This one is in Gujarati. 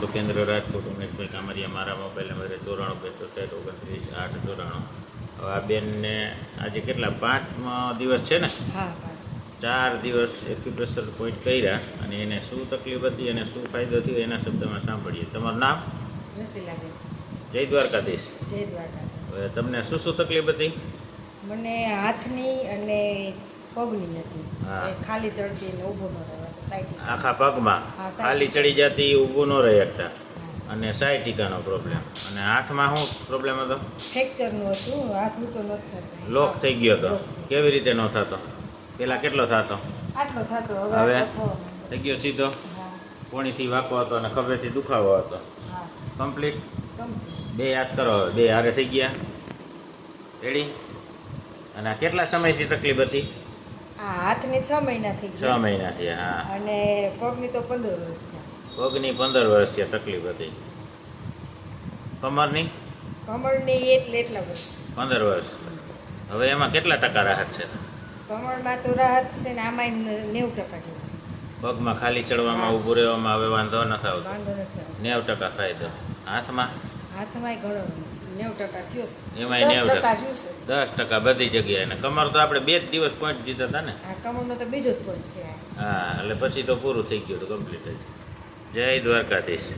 ભૂપેન્દ્ર રાજકોટ ઉમેશભાઈ કામરિયા મારા મોબાઈલ નંબર ચોરાણું બે ચોસઠ ઓગણત્રીસ આઠ ચોરાણું. હવે આ બેનને આજે કેટલા? પાંચમો દિવસ છે ને? ચાર દિવસ એક્યુપ્રેશર પોઈન્ટ કર્યા અને એને શું તકલીફ હતી અને શું ફાયદો થયો એના શબ્દમાં સાંભળીએ. તમારું નામ? જય દ્વારકાધીશ. જય દ્વારકા હવે તમને શું શું તકલીફ હતી? મને હાથની અને પગની હતી. ખાલી ચડતી ને ઊભો ન રહેવાતો આખા પગમાં? ખાલી ચડી જતી ઊભું ન રહી શકતા અને સાઈ ટીકાનો પ્રોબ્લેમ અને હાથમાં શું પ્રોબ્લેમ હતો? ફ્રેક્ચરનું હતું હાથ ઊંચો ન થતો. લોક થઈ ગયો હતો. કેવી રીતે ન થતો? પેલા કેટલો થતો? આટલો થતો હવે. થઈ ગયો સીધો? હા. કોણીથી વાંકો હતો અને ખભેથી દુખાવો હતો. કમ્પ્લીટ બે હાથ કરો બે હારે થઈ ગયા. રેડી અને કેટલા સમયથી તકલીફ હતી? હાથની છ મહિના થઈ છ મહિના મહિનાથી હા. અને પગની તો પંદર વર્ષ થયા. પગની પંદર વર્ષથી થયા તકલીફ હતી. કમરની? કમળની એટલે એટલા વર્ષ. પંદર વર્ષ. હવે એમાં કેટલા ટકા રાહત છે? કમળમાં તો રાહત છે ને આમાં નેવું ટકા છે. પગમાં ખાલી ચડવામાં ઊભું રહેવામાં હવે વાંધો નથી આવતો વાંધો નથી નેવું ટકા ફાયદો હાથમાં? હાથમાંય ઘણો નેવું ટકા એમાંય દસ ટકા બધી જગ્યાએ. અને કમર તો આપણે બે જ દિવસ પોઈન્ટ દીધા હતા ને. આ તો બીજો જ પોઈન્ટ છે. હા એટલે પછી તો પૂરું થઈ ગયું કમ્પ્લીટ જય દ્વારકાધીશ.